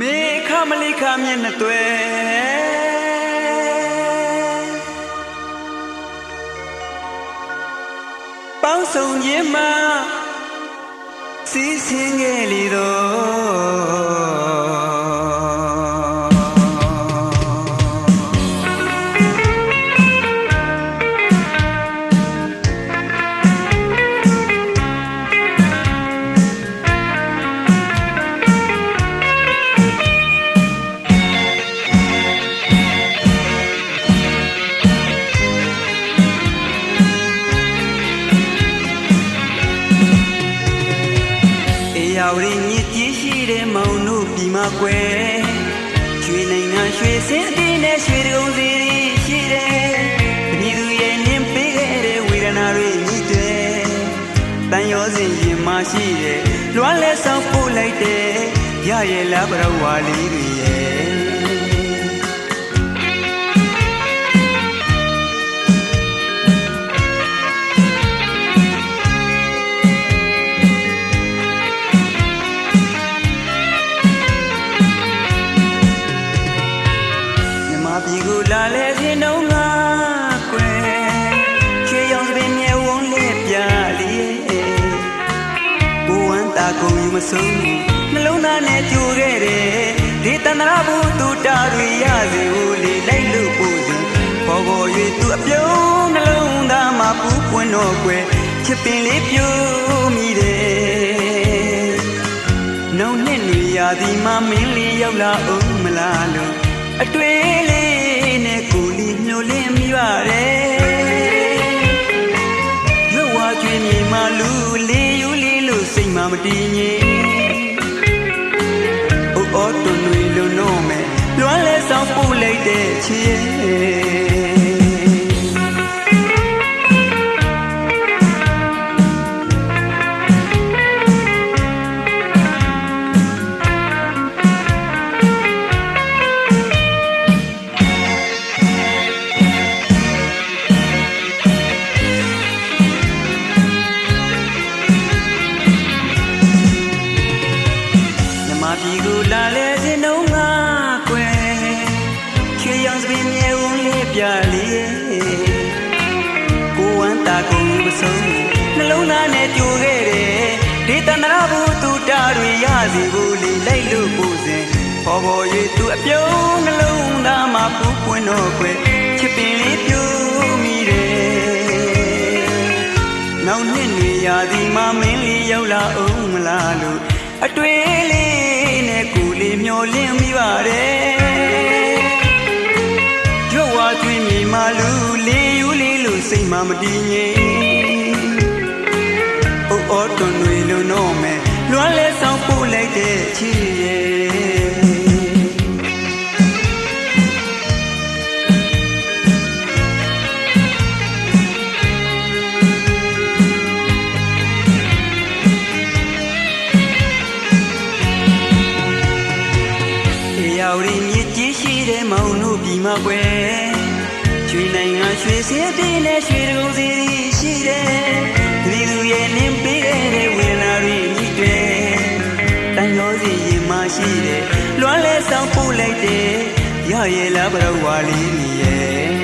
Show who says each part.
Speaker 1: မေခမလေးခမျက်နှာသွဲပေါင်းစုံခြင်းမှာစီးဆင်းခဲ့လေတော့ အေယာဝရီမြစ်ကြီးရှိတဲ့မောင်တို့ပြီမကွယ်ရွှေနိုင်ငံရွှေစင်းအတင်းနဲ့ရွှေတုံးစီရီရှိတယ်တပြည်သူရဲ့နင်းပေးခဲ့တဲ့ဝေဒနာတွေညှိတယ်တန်ရောစင်ရင်မရှိတယ်လွမ်းလဲဆောင်ပို့လိုက်တယ်ရရဲ့လားဘရဝါလေးတွေရဲ့ ပြည်ကိုလာလဲခြင်းတော့ငါကွယ်ချွေရောင်စပင်မြဲဝုန်းလေးပြလေးကိုဝမ်းတာကုန်ယူမဆုံးနှလုံးသားနဲ့ကြိုခဲ့တယ်ဒီတန္တရာဘူးတူတာတွေရစီဦးလေးလိုက်လို့ပို့စဉ်ဘောဘော၍သူအပြုံးနှလုံးသားမှာပူပွင့်တော့ကွယ်ချစ်ပင်လေးပြိုးမိတယ်နှုံနှစ်နွေရာသီမှာမင်းလေးရောက်လာအောင်မလားလို့အတွေ့လေး မှမတည်ငြိမ်အိုးအော်တွန်တွေလုံးတော့မယ်လွမ်းလဲဆောင်ပို့လိုက်တဲ့ချီရဲ့ ပြည်ကိုလာလဲခြင်းတော့ငါကွယ်ချွေရောင်စပင်မြဲဝုန်းလေးပြလေးကိုဝမ်းတာကုန်မဆုံးနှလုံးသားနဲ့ကြိုခဲ့တယ်ဒီတန္တရာဘူးတူတာတွေရစီဘူးလေးလိုက်လို့ပူစဉ်ပေါ်ပေါ်၍သူအပြုံးနှလုံးသားမှာပူပွင့်တော့ကွယ်ချစ်ပင်လေးပြိုးမိတယ်နောက်နှစ်နေရာဒီမှာမင်းလေးရောက်လာအောင်မလားလို့အတွေ့လေးနဲ့ကိုယ်လေး မျောလင်းမိပါတယ်ရွဝါကျွေးမြေမှာလူလေးယူလေးလို့စိတ်မှမတည်ငြိမ်အိုးအော်တွန်တွေလုံးတော့မယ်လွမ်းလဲဆောင်ပို့လိုက်တဲ့ချီ ယာဝရီမြစ်ကြီးရှိတဲ့မောင်တို့ပြီမကွယ်ရွှေနိုင်ငံရွှေစည်းအတင်းနဲ့ရွှေတုံးစီရီရှိတယ်ဒီလူရဲ့နင်းပေးတဲ့ဝေဒနာတွေညှိတယ်တန်ရောစီရင်မရှိတယ်လွမ်းလဲဆောင်ပို့လိုက်တယ်ရရဲ့လားဘရဝါလေးကြီးရဲ့